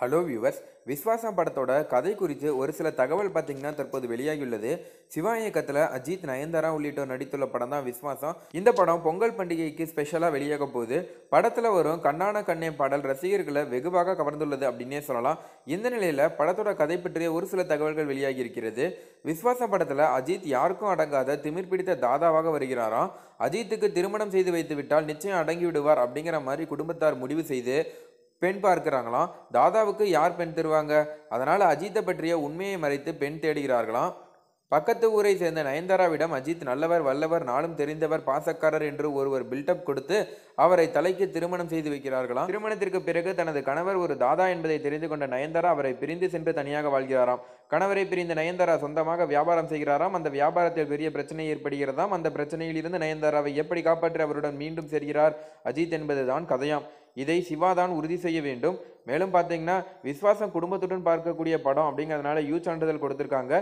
Hello viewers Viswasam படத்தோட கதை குறித்து ஒரு சில தகவல் பார்த்தீங்கன்னா தற்போது வெளியாகியுள்ளது. சிவா இயக்கத்தில் அஜித் நயன்தாரா உள்ளிட்டோர் நடித்துள்ள படம் தான் விஸ்வாசம். இந்த படம் பொங்கல் பண்டிகைக்கு ஸ்பெஷலாக வெளியாக போகுது. படத்தில் வரும் கண்ணான கண்ணே பாடல் ரசிகர்களை வெகுவாக கவர்ந்துள்ளது அப்படின்னே சொல்லலாம். இந்த நிலையில் படத்தோட கதை பற்றிய ஒரு சில தகவல்கள் வெளியாகி இருக்கிறது விஸ்வாசம் படத்தில் அஜித் யாருக்கும் அடங்காத திமிர் பிடித்த தாதாவாக வருகிறாராம். அஜித்துக்கு திருமணம் செய்து வைத்து விட்டால் நிச்சயம் அடங்கி விடுவார் அப்படிங்கிற மாதிரி குடும்பத்தார் முடிவு செய்து பெண் பார்க்கிறாங்களாம். தாதாவுக்கு யார் பெண் தருவாங்க? அதனால் அஜித்தை பற்றிய உண்மையை மறைத்து பெண் தேடுகிறார்களாம். பக்கத்து ஊரை சேர்ந்த நயன்தாராவிடம் அஜித் நல்லவர் வல்லவர் நாளும் தெரிந்தவர் பாசக்காரர் என்று ஒருவர் பில்டப் கொடுத்து அவரை தலைக்கு திருமணம் செய்து வைக்கிறார்களாம். திருமணத்திற்கு பிறகு தனது கணவர் ஒரு தாதா என்பதை தெரிந்து கொண்ட நயன்தாரா அவரை பிரிந்து சென்று தனியாக வாழ்கிறாராம். கணவரை பிரிந்த நயன்தாரா சொந்தமாக வியாபாரம் செய்கிறாராம். அந்த வியாபாரத்தில் பெரிய பிரச்சனை ஏற்படுகிறதாம். அந்த பிரச்சனையில் இருந்து நயன்தாராவை எப்படி காப்பாற்றி அவருடன் மீண்டும் சேர்கிறார் அஜித் என்பதுதான் கதையாம். இதை சிவா தான் உறுதி செய்ய வேண்டும். மேலும் பார்த்தீங்கன்னா விஸ்வாசம் குடும்பத்துடன் பார்க்கக்கூடிய படம் அப்படிங்கிறதுனால யூ சான்றிதழ் கொடுத்துருக்காங்க.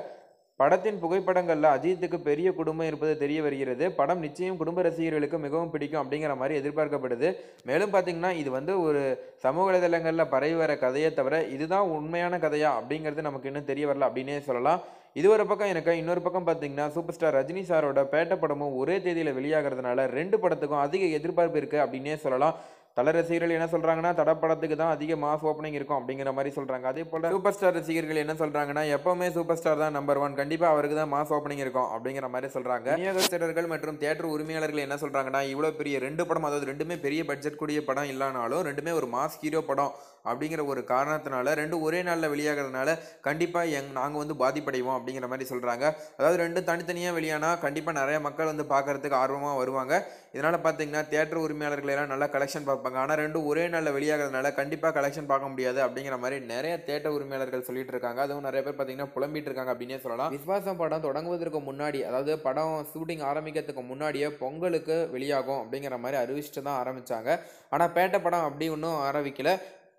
படத்தின் புகைப்படங்களில் அஜித்துக்கு பெரிய குடும்பம் இருப்பது தெரிய வருகிறது. படம் நிச்சயம் குடும்ப ரசிகர்களுக்கு மிகவும் பிடிக்கும் அப்படிங்கிற மாதிரி எதிர்பார்க்கப்படுது. மேலும் பார்த்தீங்கன்னா இது வந்து ஒரு சமூக வலைதளங்களில் பரவி வர கதையை தவிர இதுதான் உண்மையான கதையா அப்படிங்கிறது நமக்கு இன்னும் தெரிய வரல அப்படின்னே சொல்லலாம். இது ஒரு பக்கம் எனக்கு இன்னொரு பக்கம் பார்த்தீங்கன்னா சூப்பர் ஸ்டார் ரஜினி சாரோட பேட்ட படமும் ஒரே தேதியில் வெளியாகிறதுனால ரெண்டு படத்துக்கும் அதிக எதிர்பார்ப்பு இருக்குது அப்படின்னே சொல்லலாம். தல ரசிகர்கள் என்ன சொல்கிறாங்கன்னா தட படத்துக்கு தான் அதிக மாஸ் ஓப்பனிங் இருக்கும் அப்படிங்கிற மாதிரி சொல்கிறாங்க அதே போல் சூப்பர் ஸ்டார் ரசிகர்கள் என்ன சொல்கிறாங்கன்னா எப்பவுமே சூப்பர் ஸ்டார் தான் நம்பர் ஒன் கண்டிப்பாக அவருக்கு தான் மாஸ் ஓப்பனிங் இருக்கும் அப்படிங்கிற மாதிரி சொல்கிறாங்க விநியோகஸ்தர்கள் மற்றும் தியேட்டர் உரிமையாளர்கள் என்ன சொல்கிறாங்கன்னா இவ்வளோ பெரிய ரெண்டு படம் அதாவது ரெண்டுமே பெரிய பட்ஜெட் கூடிய படம் இல்லைனாலும் ரெண்டுமே ஒரு மாஸ் ஹீரோ படம் அப்படிங்கிற ஒரு காரணத்தினால ரெண்டும் ஒரே நாளில் வெளியாகிறதுனால கண்டிப்பாக எங் நாங்கள் வந்து பாதிப்படைவோம் அப்படிங்கிற மாதிரி சொல்கிறாங்க அதாவது ரெண்டும் தனித்தனியாக வெளியானா கண்டிப்பாக நிறைய மக்கள் வந்து பார்க்கறதுக்கு ஆர்வமாக வருவாங்க. இதனால் பார்த்தீங்கன்னா தியேட்டர் உரிமையாளர்கள் எல்லாம் நல்லா கலெக்ஷன் பார்ப்பாங்க. ஆனால் ரெண்டும் ஒரே நாளில் வெளியாகிறதுனால கண்டிப்பாக கலெக்ஷன் பார்க்க முடியாது அப்படிங்கிற மாதிரி நிறைய தேட்ட உரிமையாளர்கள் சொல்லிட்டு இருக்காங்க. அதுவும் நிறைய பேர் பார்த்தீங்கன்னா புலம்பிட்டு இருக்காங்க அப்படின்னே சொல்லலாம். விஸ்வாசம் படம் தொடங்குவதற்கு முன்னாடி அதாவது படம் ஷூட்டிங் ஆரம்பிக்கிறதுக்கு முன்னாடியே பொங்கலுக்கு வெளியாகும் அப்படிங்கிற மாதிரி அறிவிச்சுட்டு தான் ஆரம்பித்தாங்க ஆனால் பேட்டை படம் அப்படி ஒன்றும் ஆரம்பிக்கல.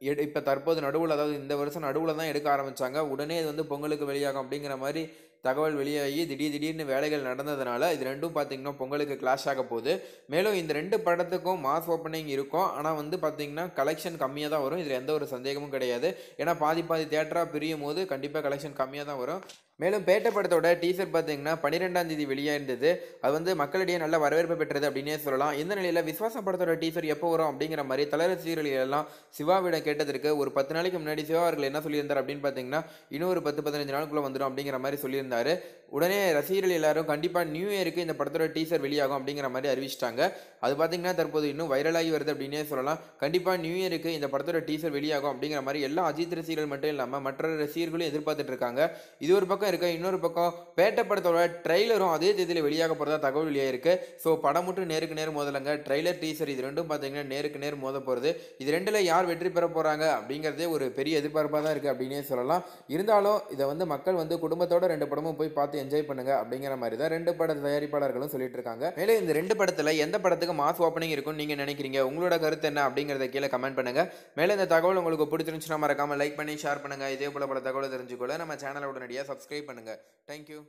எடு இப்போ தற்போது நடுவில் அதாவது இந்த வருஷம் நடுவில் தான் எடுக்க ஆரம்பித்தாங்க உடனே இது வந்து பொங்கலுக்கு வெளியாகும் அப்படிங்கிற மாதிரி தகவல் வெளியாகி திடீர் திடீர்னு வேலைகள் நடந்ததுனால இது ரெண்டும் பார்த்தீங்கன்னா பொங்கலுக்கு கிளாஷ் ஆக போகுது. மேலும் இந்த ரெண்டு படத்துக்கும் மாஸ் ஓப்பனிங் இருக்கும். ஆனால் வந்து பார்த்திங்கன்னா கலெக்ஷன் கம்மியாக தான் வரும். இதில் எந்த ஒரு சந்தேகமும் கிடையாது. ஏன்னா பாதி பாதி தேட்டராக பிரியும் போது கண்டிப்பாக கலெக்ஷன் கம்மியாக தான் வரும். மேலும் பேட்டை படத்தோட டீசர் பார்த்தீங்கன்னா பன்னிரெண்டாம் தேதி வெளியாயிருந்தது. அது வந்து மக்களிடையே நல்ல வரவேற்பு பெற்றது அப்படின்னே சொல்லலாம். இந்த நிலையில் விஸ்வாசம் படத்தோட டீசர் எப்போ வரும் அப்படிங்கிற மாதிரி தல ரசிகர்கள் எல்லாம் சிவாவிடம் கேட்டதற்கு ஒரு பத்து நாளைக்கு முன்னாடி சிவா அவர்கள் என்ன சொல்லியிருந்தார் அப்படின்னு பார்த்தீங்கன்னா இன்னும் ஒரு பத்து பதினஞ்சு நாளுக்குள்ளே வந்துடும் அப்படிங்கிற மாதிரி சொல்லியிருந்தார். உடனே ரசிகர்கள் எல்லாரும் கண்டிப்பாக நியூ இயருக்கு இந்த படத்தோட டீசர் வெளியாகும் அப்படிங்கிற மாதிரி அறிவிச்சிட்டாங்க. அது பார்த்தீங்கன்னா தற்போது இன்னும் வைரலாகி வருது அப்படின்னே சொல்லலாம். கண்டிப்பாக நியூ இயருக்கு இந்த படத்தோட டீசர் வெளியாகும் அப்படிங்கிற மாதிரி எல்லா அஜித் ரசிகர்கள் மட்டும் இல்லாமல் மற்ற ரசிகர்களும் எதிர்பார்த்துட்டு இருக்காங்க. இது ஒரு பக்கம் இருக்க இன்னொரு பக்கம் பேட்ட படத்தோட ட்ரெய்லரும் அதே தேதியில் வெளியாக போகிறதா தகவல் இருக்குது ஸோ படம் மட்டும் நேருக்கு நேர் மோதலங்க. ட்ரெய்லர் டீசர் இது ரெண்டும் பார்த்தீங்கன்னா நேருக்கு நேர் மோத போகிறது இது ரெண்டில் யார் வெற்றி பெற போகிறாங்க அப்படிங்கிறதே ஒரு பெரிய எதிர்பார்ப்பாக தான் இருக்குது அப்படின்னே சொல்லலாம். இருந்தாலும் இதை வந்து மக்கள் வந்து குடும்பத்தோட ரெண்டு படமும் போய் பார்த்து என்ஜாய் பண்ணுங்க அப்படிங்கிற மாதிரி தான் ரெண்டு பட தயாரிப்பாளர்களும் சொல்லிட்டு இருக்காங்க மேலே இந்த ரெண்டு படத்தில் எந்த படத்துக்கு மாஸ் ஓப்பனிங் இருக்கும்னு நீங்கள் நினைக்கிறீங்க? உங்களோட கருத்து என்ன அப்படிங்கிறத கீழே கமெண்ட் பண்ணுங்க. மேலே இந்த தகவல் உங்களுக்கு பிடிச்சிருந்துச்சுன்னா மறக்காம லைக் பண்ணி ஷேர் பண்ணுங்க. இதே போல பல தகவல் தெரிஞ்சுக்கொள்ள நம்ம சேனலை உடனடியாக சப்ஸ்கிரைப் பண்ணுங்க. தேங்க்யூ